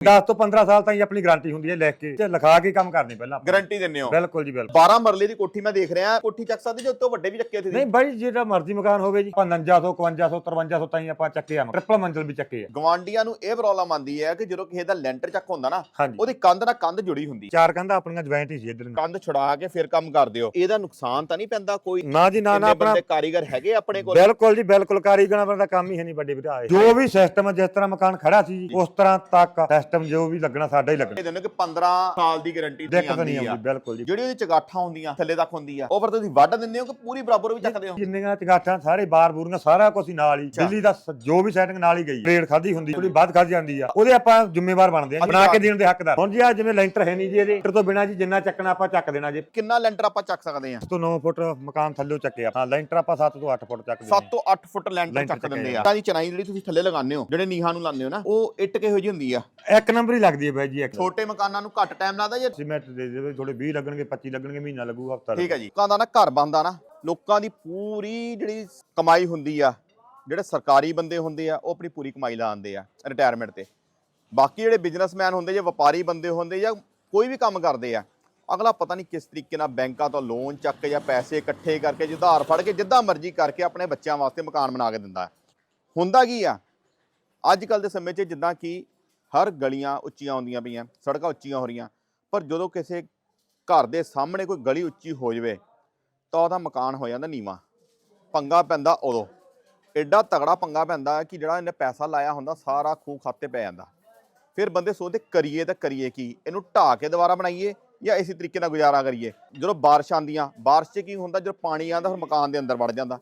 10 ਤੋਂ 15 ਸਾਲ ਤਾਈਂ ਆਪਣੀ ਗਾਰੰਟੀ ਹੁੰਦੀ ਹੈ ਲਿਖ ਕੇ ਤੇ ਲਿਖਾ ਕੇ ਕੰਮ ਕਰਨੀ ਪਹਿਲਾਂ ਆਪਾਂ। ਗਾਰੰਟੀ ਦਿੰਦੇ ਹੋ? ਬਿਲਕੁਲ ਜੀ ਬਿਲਕੁਲ। 12 ਮਰਲੇ ਦੀ ਕੋਠੀ ਮੈਂ ਦੇਖ ਰਿਹਾ ਕੋਠੀ ਚੱਕ ਸਕਦੇ ਜੇ ਉੱਤੋਂ ਵੱਡੇ ਵੀ ਚੱਕੇ ਉੱਥੇ ਨਹੀਂ ਬਾਈ ਜਿਹੜਾ ਮਰਜ਼ੀ ਮਕਾਨ ਹੋਵੇ ਜੀ 5900 5100 5300 ਤਾਈਂ ਆਪਾਂ ਚੱਕੇ ਆ। ਟ੍ਰਿਪਲ ਮੰਜ਼ਲ ਵੀ ਚੱਕੇ ਆ। ਗਵਾਂਡੀਆਂ ਨੂੰ ਇਹ ਪ੍ਰੋਬਲਮ ਆਉਂਦੀ ਹੈ ਕਿ ਜਦੋਂ ਕਿਸੇ ਦਾ ਲੈਂਟਰ ਚੱਕ ਹੁੰਦਾ ਨਾ ਹਾਂਜੀ। ਉਹਦੀ ਕੰਧ ਨਾਲ ਕੰਧ ਜੁੜੀ ਹੁੰਦੀ ਚਾਰ ਕੰਧਾਂ ਆਪਣੀਆਂ ਜੁਆਇੰਟ ਹੀ ਸੀ ਇਧਰ ਕੰਧ ਛੁਡਾ ਕੇ ਫਿਰ ਕੰਮ ਕਰਦੇ ਹੋ। ਇਹਦਾ ਨੁਕਸਾਨ ਤਾਂ ਨਹੀਂ ਪੈਂਦਾ ਕੋਈ? ਨਾ ਜੀ ਨਾ ਨਾ ਇੰਨੇ ਆਪਣਾ ਬੰਦੇ ਕਾਰੀਗਰ ਹੈਗੇ ਆਪਣੇ ਕੋਲ? ਬਿਲਕੁਲ ਜੀ ਬਿਲਕੁਲ। ਕਾਰੀਗਰਾਂ ਦਾ ਕੰਮ ਹੀ ਹੈ ਨਹੀਂ ਵੱਡੇ ਵੀਰਾ ਜੋ ਵੀ ਸਿਸਟਮ ਜਿਸ ਤਰ੍ਹਾਂ ਮਕਾਨ ਖੜਾ ਸੀ ਜੀ ਉਸ ਤਰ੍ਹਾਂ ਤੱਕ ਸਿਸਟਮ ਜੋ ਵੀ ਲੱਗਣਾ ਸਾਡਾ ਹੀ ਲੱਗਣਾ। ਇਹ ਦਿੰਦੇ ਕਿ 15 ਸਾਲ ਦੀ ਗਾਰੰਟੀ ਦੀ ਦਿੱਕਤ ਨਹੀਂ ਆਉਂਦੀ ਆ। ਆਉਂਦੀ ਬਿਲਕੁਲ ਜੀ। ਜਿਹੜੀ ਉਹਦੀ ਚਗਾਠਾਂ ਹੁੰਦੀਆਂ ਥੱਲੇ ਤੱਕ ਹੁੰਦੀ ਆ ਉਹ ਫਿਰ ਤੁਸੀਂ ਵੱਢ ਦਿੰਦੇ ਹੋ ਕਿ ਪੂਰੀ ਬਰਾਬਰ ਵੀ ਚੱਕਦੇ ਹੋ? ਜਿੰਨੀਆਂ ਚਗਾਠਾਂ ਸਾਰੇ ਬਾਰ ਬੂਰੀਆਂ ਸਾਰਾ ਕੁਝ ਹੀ ਨਾਲ ਹੀ। ਦਿੱਲੀ ਦਾ ਸ- ਜੋ ਵੀ ਸੈਟਿੰਗ ਨਾਲ ਹੀ ਗਈ। ਰੇਡ ਖਾਦੀ ਹੁੰਦੀ ਥੋੜੀ ਵੱਧ ਖਾਦੀ ਜਾਂਦੀ ਆ। ਉਹਦੇ ਆਪਾਂ ਜ਼ਿੰਮੇਵਾਰ ਬਣਦੇ ਆ ਬਣਾ ਕੇ ਦੇਣ ਦੇ ਹੱਕਦਾਰ। ਹੁਣ ਜੀ ਆ ਜਿਵੇਂ ਲੈਂਟਰ ਹੈ ਨਹੀਂ ਜੀ ਇਹਦੇ ਲੈਂਟਰ ਤੋਂ ਬਿਨਾ ਜੀ ਜਿੰਨਾ ਚੱਕਣਾ ਆਪਾਂ ਚੱਕ ਦੇਣਾ ਜੀ। ਕਿੰਨਾ ਲੈਂਟਰ ਆਪਾਂ ਚੱਕ ਸਕਦੇ ਆ ਤੋਂ 9 ਫੁੱਟ ਮਕਾਨ ਥੱਲੇ ਚੱਕੇ ਆ। ਹਾਂ ਲੈਂਟਰ ਆਪਾਂ 7 ਤੋਂ 8 ਫੁੱਟ ਚੱਕ 7 ਤੋਂ 8 ਫੁੱਟ ਲੈਂਟਰ ਲੈਂਟਰ ਚੱਕ ਚੱਕੇ ਦਿੰਦੇ ਆ। ਆ। ਤਾਂ ਦੀ ਚਨਾਈ ਜਿਹੜੀ ਤੁਸੀਂ ਥੱਲੇ ਲਗਾਉਂਦੇ ਹੋ ਜਿਹੜੇ ਨੀਹਾਂ ਨੂੰ ਲਾਉਂਦੇ ਹੋ ਨਾ ਉਹ ਇੱਟ ਕਿਹੋ ਜਿਹੀ ਹੁੰਦੀ ਆ? ਇੱਕ ਨੰਬਰ ਹੀ ਲੱਗਦੀ ਹੈ ਬਾਈ ਜੀ ਇੱਕ ਛੋਟੇ ਮਕਾਨਾਂ ਨੂੰ ਘੱਟ ਟਾਈਮ ਲੱਗਦਾ ਜਾਂ। ਸੀਮੈਂਟ ਦੇ ਦੇਵੇ ਥੋੜੇ 20 ਲੱਗਣਗੇ 25 ਲੱਗਣਗੇ ਮਹੀਨਾ ਲੱਗੂ ਹਫਤਾ ਠੀਕ ਹੈ ਜੀ। ਲੋਕਾਂ ਦਾ ਨਾ ਘਰ ਬੰਦਾ ਨਾ ਲੋਕਾਂ ਦੀ ਪੂਰੀ ਜਿਹੜੀ ਕਮਾਈ ਹੁੰਦੀ ਆ ਜਿਹੜੇ ਸਰਕਾਰੀ ਬੰਦੇ ਹੁੰਦੇ ਆ ਉਹ ਆਪਣੀ ਪੂਰੀ ਕਮਾਈ ਲਾਉਂਦੇ ਆ ਰਿਟਾਇਰਮੈਂਟ ਤੇ। ਬਾਕੀ ਜਿਹੜੇ ਬਿਜ਼ਨਸਮੈਨ ਹੁੰਦੇ ਜਾਂ ਵਪਾਰੀ ਬੰਦੇ ਹੁੰਦੇ ਜਾਂ ਕੋਈ ਵੀ ਕੰਮ ਕਰਦੇ ਆ ਅਗਲਾ ਪਤਾ ਨਹੀਂ ਕਿਸ ਤਰੀਕੇ ਨਾਲ ਬੈਂਕਾਂ ਤੋਂ ਲੋਨ ਚੱਕ ਕੇ ਜਾਂ ਪੈਸੇ ਇਕੱਠੇ ਕਰਕੇ ਜਾਂ ਉਧਾਰ ਫੜ ਕੇ ਜਿੱਦਾਂ ਮਰਜ਼ੀ ਕਰਕੇ ਆਪਣੇ ਬੱਚਿਆਂ ਵਾਸਤੇ ਮਕਾਨ ਬਣਾ ਕੇ ਦਿੰਦਾ। ਹੁੰਦਾ ਕੀ ਆ? ਅੱਜ ਕੱਲ ਦੇ ਸਮੇਂ 'ਚ ਜਿੱਦਾਂ ਕਿ ਹਰ ਗਲੀਆਂ ਉੱਚੀਆਂ ਹੁੰਦੀਆਂ ਪਈਆਂ, ਸੜਕਾਂ ਉੱਚੀਆਂ ਹੋ ਰਹੀਆਂ, ਪਰ ਜਦੋਂ ਕਿਸੇ ਘਰ ਦੇ ਸਾਹਮਣੇ ਕੋਈ ਗਲੀ ਉੱਚੀ ਹੋ ਜਾਵੇ, ਤਾਂ ਉਹਦਾ ਮਕਾਨ ਹੋ ਜਾਂਦਾ ਨੀਵਾ, ਪੰਗਾ ਪੈਂਦਾ ਉਦੋਂ। ਐਡਾ ਤਗੜਾ ਪੰਗਾ ਪੈਂਦਾ ਕਿ ਜਿਹੜਾ ਇਹਨੇ ਪੈਸਾ ਲਾਇਆ ਹੁੰਦਾ, ਸਾਰਾ ਖੂਹ ਖਾਤੇ ਪੈ ਜਾਂਦਾ। ਫਿਰ ਬੰਦੇ ਸੋਚਦੇ, ਕਰੀਏ ਤਾਂ ਕਰੀਏ ਕੀ? ਇਹਨੂੰ ਢਾ ਕੇ ਦੁਬਾਰਾ ਬਣਾਈਏ ਜਾਂ ਇਸੇ ਤਰੀਕੇ ਨਾਲ ਗੁਜ਼ਾਰਾ ਕਰੀਏ? ਜਦੋਂ ਬਾਰਿਸ਼ ਆਉਂਦੀਆਂ ਬਾਰਿਸ਼ 'ਚ ਕੀ ਹੁੰਦਾ, ਜਦੋਂ ਪਾਣੀ ਆਉਂਦਾ, ਫਿਰ ਮਕਾਨ ਦੇ ਅੰਦਰ ਵੜ ਜਾਂਦਾ।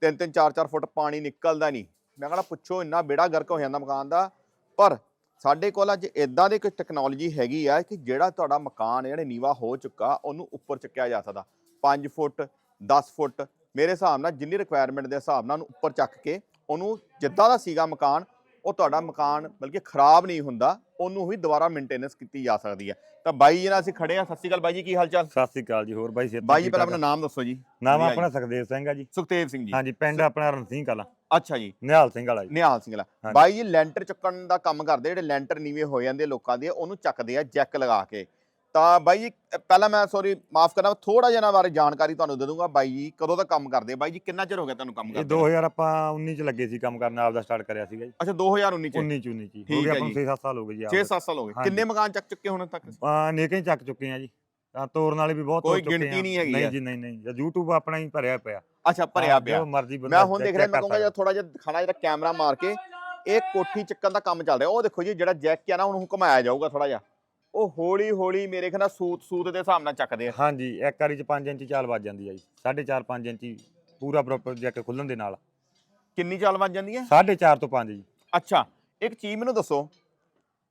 ਤਿੰਨ ਤਿੰਨ ਚਾਰ ਚਾਰ ਫੁੱਟ ਪਾਣੀ ਨਿਕਲਦਾ ਨਹੀਂ। ਮੈਂ ਕਹਿੰਦਾ, ਪੁੱਛੋ, ਇੰਨਾ ਬੇੜਾ ਗਰਕ ਹੋ ਜਾਂਦਾ ਮਕਾਨ ਦਾ, ਪਰ ਸਾਡੇ ਕੋਲ ਅੱਜ ਇਦਾਂ ਦੀ ਇੱਕ ਟੈਕਨੋਲੋਜੀ ਹੈਗੀ ਆ ਕਿ ਜਿਹੜਾ ਤੁਹਾਡਾ ਮਕਾਨ ਜਿਹੜੇ ਨੀਵਾ ਹੋ ਚੁੱਕਾ, ਉਹਨੂੰ ਉੱਪਰ ਚੱਕਿਆ ਜਾ ਸਕਦਾ। 5 ਫੁੱਟ 10 ਫੁੱਟ, ਮੇਰੇ ਹਿਸਾਬ ਨਾਲ ਜਿੰਨੀ ਰਿਕੁਆਇਰਮੈਂਟ ਦੇ ਹਿਸਾਬ ਨਾਲ ਉਹਨੂੰ ਉੱਪਰ ਚੱਕ ਕੇ ਉਹਨੂੰ ਜਿੱਦਾਂ ਦਾ ਸੀਗਾ ਮਕਾਨ, ਉਹ ਤੁਹਾਡਾ ਮਕਾਨ ਬਲਕਿ ਖਰਾਬ ਨਹੀਂ ਹੁੰਦਾ, ਉਹਨੂੰ ਵੀ ਦੁਬਾਰਾ ਮੇਨਟੇਨੈਂਸ ਕੀਤੀ ਜਾ ਸਕਦੀ ਹੈ। ਤਾਂ ਬਾਈ ਜੀ ਨਾਲ ਅਸੀਂ ਖੜੇ ਆ ਸਤਿ ਸ਼੍ਰੀ ਅਕਾਲ ਬਾਈ ਜੀ ਕੀ ਹਾਲ ਚਾਲ ਸਤਿ ਸ੍ਰੀ ਅਕਾਲ ਜੀ ਹੋਰ ਬਾਈ ਸਿੱਧੂ ਬਾਈ ਜੀ ਪਹਿਲਾਂ ਆਪਣਾ ਨਾਮ ਦੱਸੋ ਜੀ। ਨਾਮ ਵਧੀਆ ਆਪਣਾ ਸੁਖਦੇਵ ਸਿੰਘ ਆ ਜੀ। ਸੁਖਤੇਜ ਸਿੰਘ ਜੀ। ਹਾਂਜੀ ਪਿੰਡ ਆਪਣਾ ਰਣਸੀਂਹ ਕਲਾਂ। ਅੱਛਾ ਜੀ। ਨਿਹਾਲ ਸਿੰਘ ਵਾਲਾ ਜੀ। ਨਿਹਾਲ ਸਿੰਘ ਵਾਲਾ। ਬਾਈ ਜੀ ਲੈਂਟਰ ਚੱਕਣ ਦਾ ਕੰਮ ਕਰਦੇ ਜਿਹੜੇ ਲੈਂਟਰ ਨੀਵੇਂ ਹੋ ਜਾਂਦੇ ਲੋਕਾਂ ਦੇ ਉਹਨੂੰ ਚੱਕਦੇ ਆ ਜੈਕ ਲਗਾ ਕੇ। ਤਾਂ ਬਾਈ ਜੀ ਪਹਿਲਾਂ ਮੈਂ ਸੌਰੀ ਮਾਫ ਕਰਨਾ ਥੋੜਾ ਜਿਹਾ ਇਹਨਾਂ ਬਾਰੇ ਜਾਣਕਾਰੀ ਤੁਹਾਨੂੰ ਦੇ ਦੂੰਗਾ ਬਾਈ ਜੀ ਕਦੋਂ ਦਾ ਕੰਮ ਕਰਦੇ? ਬਾਈ ਜੀ ਕਿੰਨਾ ਚਿਰ ਹੋ ਗਿਆ ਤੁਹਾਨੂੰ ਕੰਮ ਇਹ ਕਰਦੇ 2000 ਆਪਾਂ 19 ਚ ਲੱਗੇ ਸੀ ਕੰਮ ਕਰਨਾ ਆਪਦਾ ਸਟਾਰਟ ਕਰਿਆ ਸੀਗਾ ਜੀ। ਅੱਛਾ 2019 ਚ? 19 ਚ 19 ਚ ਹੀ। ਠੀਕ ਗਿਆ ਹੈ ਆਪਾਂ ਜੀ। 6-7 ਸਾਲ ਹੋ ਗਏ ਜੀ 6-7 ਸਾਲ ਹੋ ਗਏ। ਹਾਂਜੀ। ਕਿੰਨੇ ਮਕਾਨ ਚੱਕ ਚੁੱਕੇ ਹੁਣ ਤੱਕ? ਆ ਨੇਕੇ ਹੀ ਚੱਕ ਚੁੱਕੇ ਆ ਜੀ। ਤਾਂ ਤੋਰਨ ਵਾਲੇ ਵੀ ਬਹੁਤ ਕੋਈ ਹੋ ਚੁੱਕੇ ਗਿਣਤੀ ਆ। ਨਹੀਂ ਹੈਗੀ। ਨਹੀਂ ਜੀ ਨਹੀਂ ਨਹੀਂ। ਜਾਂ YouTube ਆਪਣਾ ਹੀ ਭਰਿਆ ਪਿਆ। ਅੱਛਾ ਭਰਿਆ ਹਾਂ, ਪਿਆ। ਜੋ ਮਰਜ਼ੀ ਬੰਦਾ ਮੈਂ ਹੁਣ ਦੇਖ ਰਿਹਾ ਮੈਂ ਕਰ ਕਹੂੰਗਾ ਥੋੜਾ ਜਿਹਾ ਦਿਖਾਣਾ ਜਿਹੜਾ ਕੈਮਰਾ ਮਾਰ ਕੇ ਇਹ ਕੋਠੀ ਚੱਕਣ ਦਾ ਕੰਮ ਚੱਲ ਰਿਹਾ। ਉਹ ਦੇਖੋ ਜੀ ਜਿਹੜਾ ਜੈਕ ਆ ਨਾ ਉਹਨੂੰ ਘੁਮਾਇਆ ਜਾਊਗਾ ਥੋੜਾ ਜਿਹਾ। ਉਹ ਹੌਲੀ ਹੌਲੀ ਮੇਰੇ ਖਿਆਲ ਨਾਲ ਸੂਤ ਸੂਤ ਦੇ ਹਿਸਾਬ ਨਾਲ ਚੱਕਦੇ ਆ। ਹਾਂਜੀ ਇੱਕ ਵਾਰੀ ਚ 5 ਇੰਚ ਚਾਲ ਵੱਜ ਜਾਂਦੀ ਆ ਜੀ। 4.5 5 ਇੰਚ ਪੂਰਾ ਪ੍ਰੋਪਰ ਜੈਕ ਖੁੱਲਣ ਦੇ ਨਾਲ। ਕਿੰਨੀ ਚਾਲ ਵੱਜ ਜਾਂਦੀ ਹੈ 4.5 ਤੋਂ 5 ਜੀ। ਅੱਛਾ ਇੱਕ ਚੀਜ਼ ਮੈਨੂੰ ਦੱਸੋ।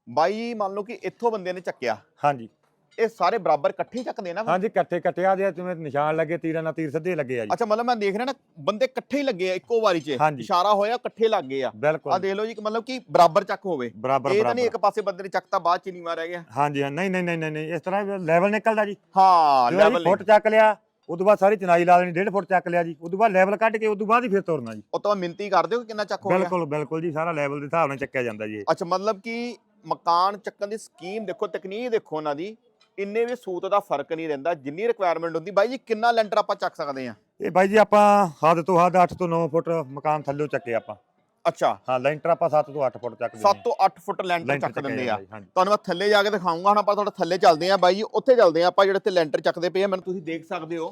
ਬਾਈ ਮੰਨ ਲਓ ਕਿ ਇੱਥੋਂ ਬੰਦੇ ਨੇ ਚੱਕਿਆ। ਹਾਂਜੀ। ਇਹ ਸਾਰੇ ਬਰਾਬਰ ਇਕੱਠੇ ਚੱਕਦੇ ਨਾ ਫਿਰ? ਹਾਂਜੀ ਇਕੱਠੇ ਇਕੱਠੇ ਆ ਜੇ ਜਿਵੇਂ ਨਿਸ਼ਾਨ ਲੱਗੇ ਤੀਰਾਂ ਨਾਲ ਤੀਰ ਸਿੱਧੇ ਲੱਗੇ ਆ ਜੀ। ਅੱਛਾ ਮਤਲਬ ਮੈਂ ਦੇਖ ਰਿਹਾ ਨਾ ਬੰਦੇ ਇਕੱਠੇ ਹੀ ਲੱਗੇ ਆ ਇੱਕੋ ਵਾਰੀ 'ਚ। ਹਾਂਜੀ। ਇਸ਼ਾਰਾ ਹੋਇਆ ਇਕੱਠੇ ਲੱਗ ਗਏ ਆ। ਆ ਬਿਲਕੁਲ ਦੇਖ ਲਓ ਜੀ ਕਿ ਮਤਲਬ ਕਿ ਬਰਾਬਰ ਚੱਕ ਹੋਵੇ। ਬਰਾਬਰ ਇਹ ਤਾਂ ਨਹੀਂ ਬਰਾਬਰ। ਇੱਕ ਪਾਸੇ ਬੰਦੇ ਨੇ ਚੱਕਤਾ ਬਾਅਦ 'ਚ ਨਹੀਂ ਮਾਰਿਆ ਗਿਆ। ਹਾਂਜੀ ਹਾਂ ਨਹੀਂ ਨਹੀਂ ਨਹੀਂ ਨਹੀਂ ਨਹੀਂ ਇਸ ਤਰ੍ਹਾਂ ਲੈਵਲ ਨਿਕਲਦਾ ਜੀ। ਹਾਂ ਜਦੋਂ ਲੈਵਲ ਫੁੱਟ ਚੱਕ ਲਿਆ ਉਦੋਂ ਬਾਅਦ ਸਾਰੀ ਚਨਾਈ ਲਾ ਦੇਣੀ 1.5 ਫੁੱਟ ਚੱਕ ਲਿਆ ਜੀ। ਉਦੋਂ ਬਾਅਦ ਲੈਵਲ ਕੱਢ ਕੇ ਉਦੋਂ ਬਾਅਦ ਹੀ ਫਿਰ ਤੋਰਨਾ ਜੀ। ਉਹ ਤਾਂ ਮਿੰਤੀ ਕਰਦੇ ਹੋ ਕਿ ਕਿੰਨਾ ਚੱਕ ਹੋ ਗਿਆ? ਬਿਲਕੁਲ ਬਿਲਕੁਲ ਜੀ ਸਾਰਾ ਲੈਵਲ ਦੇ ਹਿਸਾਬ ਨਾਲ ਚੱਕਿਆ ਜਾਂਦਾ ਜੀ ਇਹ। ਅੱਛਾ ਮਤਲਬ ਕਿ ਮਕਾਨ ਚੱਕਣ ਦੀ ਸਕੀਮ ਦੇਖੋ ਤਕਨੀਕ ਦੇਖੋ ਉਹਨਾਂ ਦੀ। ਇੰਨੇ ਵੀ ਸੂਤ ਦਾ ਫ਼ਰਕ ਨਹੀਂ ਰਹਿੰਦਾ ਜਿੰਨੀ ਰਿਕੁਆਇਰਮੈਂਟ ਹੁੰਦੀ ਬਾਈ ਜੀ ਕਿੰਨਾ ਲੈਂਟਰ ਆਪਾਂ ਚੱਕ ਸਕਦੇ ਆ ਇਹ ਬਾਈ ਜੀ ਆਪਾਂ ਹੱਦ ਤੋਂ ਹੱਦ 8 ਤੋਂ 9 ਫੁੱਟ ਮਕਾਨ ਥੱਲੇ ਚੱਕੇ ਆਪਾਂ। ਅੱਛਾ। ਹਾਂ ਲੈਂਟਰ ਆਪਾਂ 7 ਤੋਂ 8 ਫੁੱਟ ਚੱਕਦੇ 7 ਤੋਂ 8 ਫੁੱਟ ਲੈਂਟਰ ਚੱਕ ਦਿੰਦੇ ਆ। ਤੁਹਾਨੂੰ ਮੈਂ ਥੱਲੇ ਜਾ ਕੇ ਦਿਖਾਉਂਗਾ ਹੁਣ ਆਪਾਂ ਤੁਹਾਡੇ ਥੱਲੇ ਚੱਲਦੇ ਆ ਬਾਈ ਜੀ ਉੱਥੇ ਚੱਲਦੇ ਆ ਆਪਾਂ ਜਿਹੜੇ ਤੇ ਲੈਂਟਰ ਚੱਕਦੇ ਪਏ ਆ ਮੈਨੂੰ ਤੁਸੀਂ ਦੇਖ ਸਕਦੇ ਹੋ